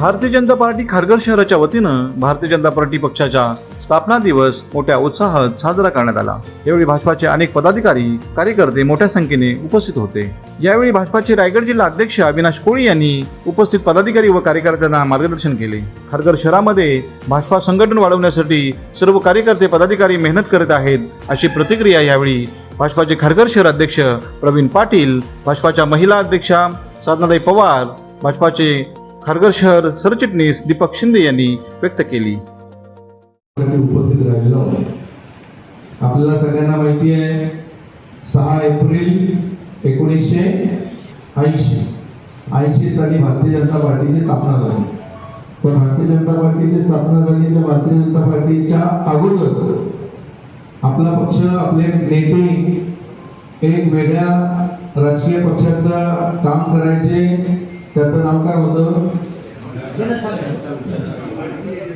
Bharatiya Janata party Kharghar शहराच्या वतीनं Bharatiya Janata party पक्षाच्या स्थापना दिवस मोठ्या उत्साहात साजरा करण्यात आला. यावेळी भाजपाचे अनेक पदाधिकारी कार्यकर्ते मोठ्या संख्येने उपस्थित होते. यावेळी भाजपाचे रायगड जिल्हा अध्यक्ष अविनाश कोळी यांनी उपस्थित पदाधिकारी व कार्यकर्त्यांना मार्गदर्शन केले. खारघर शहरामध्ये भाजपा संघटन वाढवण्यासाठी सर्व कार्यकर्ते पदाधिकारी मेहनत करत आहेत अशी प्रतिक्रिया यावेळी भाजपाचे खारघर शहर अध्यक्ष प्रवीण पाटील भाजपाच्या महिला अध्यक्षा साधनाताई पवार भाजपाचे खारघर शहर सरचिटणीस दीपक शिंदे यांनी व्यक्त केली. उपस्थित राहिलेलो आपल्याला सगळ्यांना माहिती आहे सहा एप्रिल एकोणीसशे ऐंशी. ऐंशी साली भारतीय जनता पार्टीची स्थापना झाली. तर भारतीय जनता पार्टीची स्थापना झाली त्या भारतीय जनता पार्टीच्या अगोदर. आपला पक्ष आपले नेते एक वेगळ्या राजकीय पक्षाचं काम करायचे त्याचं नाव काय होतं?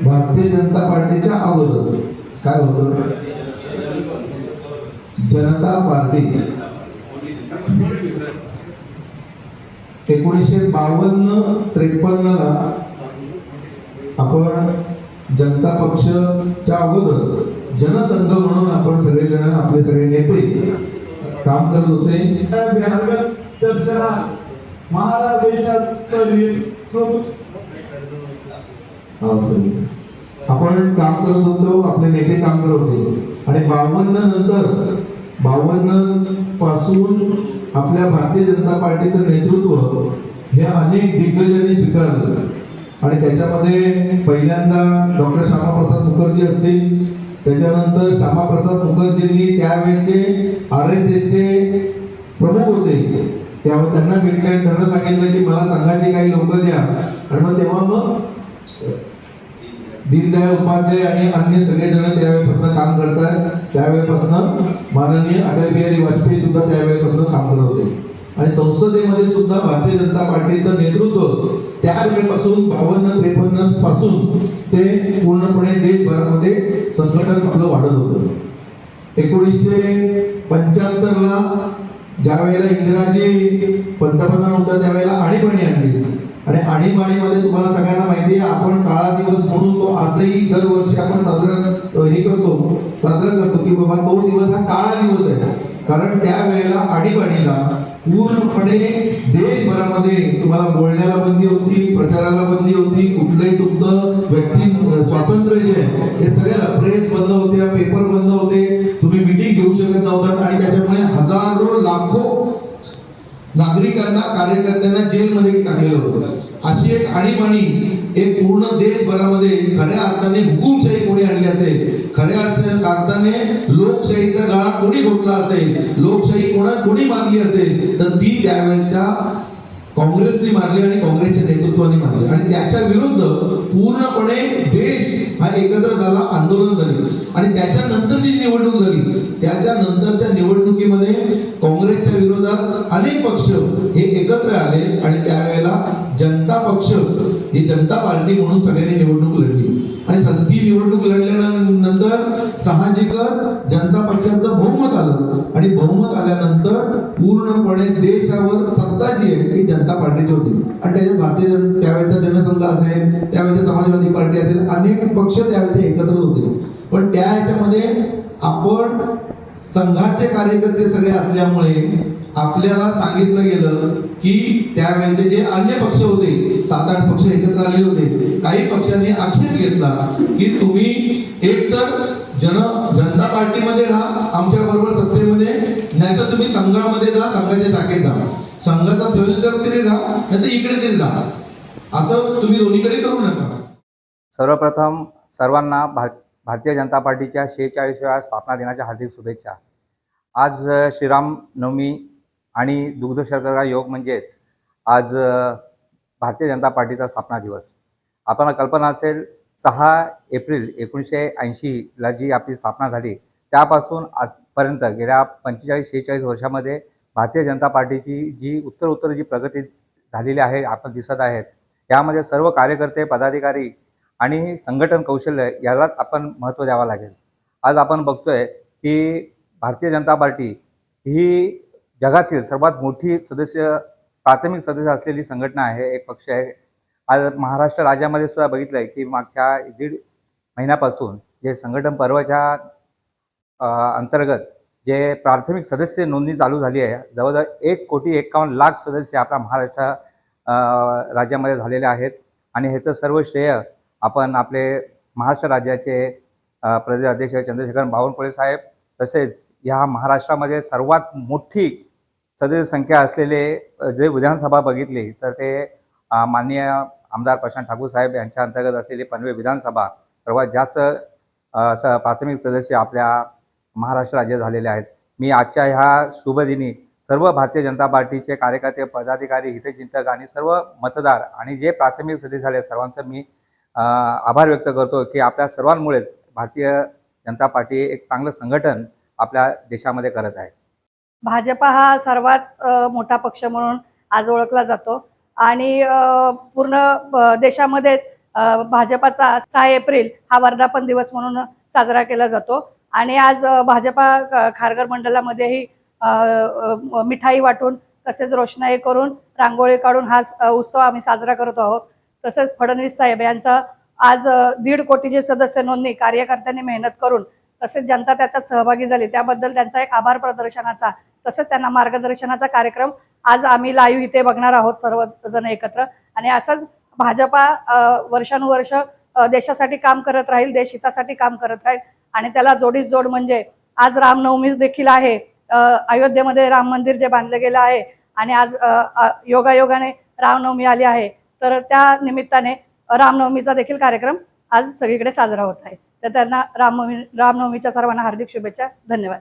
भारतीय जनता पार्टीच्या अगोदर. काय होतं? जनता पार्टी. एकोणीसशे बावन्न त्रेपन्न ला आपण जनता पक्षच्या अगोदर जनसंघ म्हणून आपण सगळेजण आपले सगळे नेते काम करत होते. महाराज हो, आपण काम करत होतो आपले नेते काम करत होते. आणि बावन्न नंतर बावन्नपासून आपल्या भारतीय जनता पार्टीचं नेतृत्व हे अनेक दिग्गजांनी स्वीकारलं. आणि त्याच्यामध्ये पहिल्यांदा डॉक्टर श्यामाप्रसाद मुखर्जी असतील. त्याच्यानंतर श्यामाप्रसाद मुखर्जींनी त्यावेळेचे आर एस एसचे त्यामुळे त्यांना भेटले आणि त्यांना सांगितलं की मला संघाचे काही लोक द्या. आणि मग तेव्हा मग दीनदयाळ उपाध्याय आणि अन्य सगळे जण त्यावेळेपासून काम करतात त्यावेळेपासून माननीय अटल बिहारी वाजपेयी सुद्धा त्यावेळेपासून काम करत होते. आणि संसदेमध्ये सुद्धा भारतीय जनता पार्टीचं नेतृत्व त्यावेळेपासून बावन्न त्रेपन्नपासून ते पूर्णपणे देशभरामध्ये संघटन आपलं वाढत होतं. एकोणीसशे पंच्याहत्तरला ज्या वेळेला इंदिराजी पंतप्रधान होता त्यावेळेला आणीबाणी आणली. आणि आणीबाणीमध्ये तुम्हाला सगळ्यांना माहिती आहे आपण काळा दिवस म्हणून तो आजही दरवर्षी आपण साजरा हे करतो साजरा करतो की बाबा तो दिवस हा काळा दिवस आहे. कारण त्यावेळेला आणीबाणीला पूर्णपणे देशभरामध्ये तुम्हाला बोलण्याला बंदी होती प्रचाराला बंदी होती कुठलंही तुमचं व्यक्ती स्वातंत्र्य जे आहे हे सगळ्याला प्रेस बंद होत्या पेपर बंद होते. तुम्ही मिटिंग घेऊ शकत नव्हतात आणि त्यामुळे हजारो लाखो नागरिकांना कार्यकर्त्यांना जेलमध्ये टाकलेलं होतं. अशी एक आणीबाणी एक पूर्ण देशभरामध्ये खऱ्या अर्थाने हुकुमशाही कोणी आणली असेल खऱ्या अर्थाने लोकशाहीचा गाळा कोणी घोटला असेल लोकशाही कोणा कोणी मारली असेल तर ती त्यावेळेच्या काँग्रेसने मारली आणि काँग्रेसच्या नेतृत्वाने मारली. आणि त्याच्या विरुद्ध पूर्णपणे देश हा एकत्र झाला आंदोलन झाली. आणि त्याच्यानंतरची जी निवडणूक झाली त्याच्या नंतरच्या निवडणुकीमध्ये काँग्रेसच्या विरोधात अनेक पक्ष हे एकत्र आले आणि त्यावेळेला जनता पक्ष ही जनता पार्टी म्हणून सगळ्यांनी निवडणूक लढली. आणि ती निवडणूक लढल्यानंतर साहजिकच आणि बहुमत आल्यानंतर पूर्णपणे देशावर सत्ता जी आहे ती जनता पार्टीची होती. आणि त्याच्यात भारतीय जन त्यावेळेचा जनसंघ असेल त्यावेळेची समाजवादी पार्टी असेल अनेक पक्ष त्यावेळेचे एकत्र होते. पण त्या ह्याच्यामध्ये आपण संघाचे कार्यकर्ते सगळे असल्यामुळे आपल्याला सांगितलं गेलं की त्यावेळेचे जे अन्य पक्ष होते सात आठ पक्ष एकत्र आलेले होते काही पक्षांनी आक्षेप घेतला की तुम्ही एकतर जन जनता पार्टीमध्ये राहा आमच्या बरोबर सत्तेमध्ये नाहीतर तुम्ही संघामध्ये जा संघाच्या शाखेत जा. संघाचा संयोजक तरी राहा नाहीतर इकडे तरी राहा. असं तुम्ही दोन्हीकडे करू नका. सर्वप्रथम सर्वांना भा भारतीय जनता पार्टीच्या शेहेचाळीसव्या स्थापना दिनाच्या हार्दिक शुभेच्छा. आज श्रीराम नवमी आणि दुग्धशर्करा योग म्हणजेच आज भारतीय जनता पार्टीचा स्थापना दिवस. आपल्याला कल्पना असेल सहा एप्रिल एकोणीसशे ऐंशीला जी आपली स्थापना झाली त्यापासून आजपर्यंत गेल्या पंचेचाळीस शेहेचाळीस वर्षामध्ये भारतीय जनता पार्टीची जी उत्तर उत्तर जी प्रगती झालेली आहे आपण दिसत आहेत यामध्ये सर्व कार्यकर्ते पदाधिकारी आणि संघटन कौशल्य यालाच आपण महत्त्व द्यावं लागेल. आज आपण बघतोय की भारतीय जनता पार्टी ही जगातील सर्वात मोठी सदस्य प्राथमिक सदस्य असलेली संघटना आहे एक पक्ष आहे आज महाराष्ट्र राज्यामध्ये सुद्धा बघितलं आहे की मागच्या दीड महिन्यापासून जे संघटन पर्वाच्या अंतर्गत जे प्राथमिक सदस्य नोंदणी चालू झाली आहे जवळजवळ एक कोटी एक्कावन्न लाख सदस्य आपल्या महाराष्ट्र राज्यामध्ये झालेले आहेत. आणि ह्याचं सर्व श्रेय आपण आपले महाराष्ट्र राज्याचे अ, प्रदेश अध्यक्ष चंद्रशेखर बावनकुळे साहेब तसेच ह्या महाराष्ट्रामध्ये सर्वात मोठी सदस्य संख्या असलेले जे विधानसभा बघितली तर ते माननीय आमदार प्रशांत ठाकूर साहेब यांच्या अंतर्गत असलेली पनवेल विधानसभा सर्वात जास्त स प्राथमिक सदस्य आपल्या महाराष्ट्र राज्यात झालेले आहेत. मी आजच्या ह्या शुभदिनी सर्व भारतीय जनता पार्टीचे कार्यकर्ते पदाधिकारी हितचिंतक आणि सर्व मतदार आणि जे प्राथमिक सदस्य झाले सर्वांचं मी आभार व्यक्त करतो की आपल्या सर्वांमुळेच भारतीय जनता पार्टी एक चांगलं संघटन आपल्या देशामध्ये करत आहे. भाजपा हा सर्वात मोठा पक्ष म्हणून आज ओळखला जातो. आणि पूर्ण देशामध्येच भाजपाचा सहा एप्रिल हा वर्धापन दिवस म्हणून साजरा केला जातो. आणि आज भाजपा खारघर मंडळामध्येही मिठाई वाटून तसेच रोषणाई करून रांगोळी काढून हा उत्सव आम्ही साजरा करत आहोत. तसेच फडणवीस साहेब यांचा आज दीड कोटीचे सदस्य नोंदणी कार्यकर्त्यांनी मेहनत करून तसेच जनता त्याच्यात सहभागी झाली त्याबद्दल त्यांचा एक आभार प्रदर्शनाचा तसेच त्यांना मार्गदर्शनाचा कार्यक्रम आज आम्ही लाईव्ह इथे बघणार आहोत सर्वजण एकत्र. आणि असंच भाजपा वर्षानुवर्ष देशासाठी काम करत राहील देश हितासाठी काम करत राहील. आणि त्याला जोडीस जोड म्हणजे आज रामनवमी देखील आहे. अयोध्येमध्ये राम मंदिर जे बांधलं गेलं आहे. आणि आज योगायोगाने रामनवमी आली आहे. तर त्या निमित्ताने रामनवमीचा देखील कार्यक्रम आज सगळीकडे साजरा होत आहे. तर त्यांना रामनवमी रामनवमीच्या सर्वांना हार्दिक शुभेच्छा. धन्यवाद.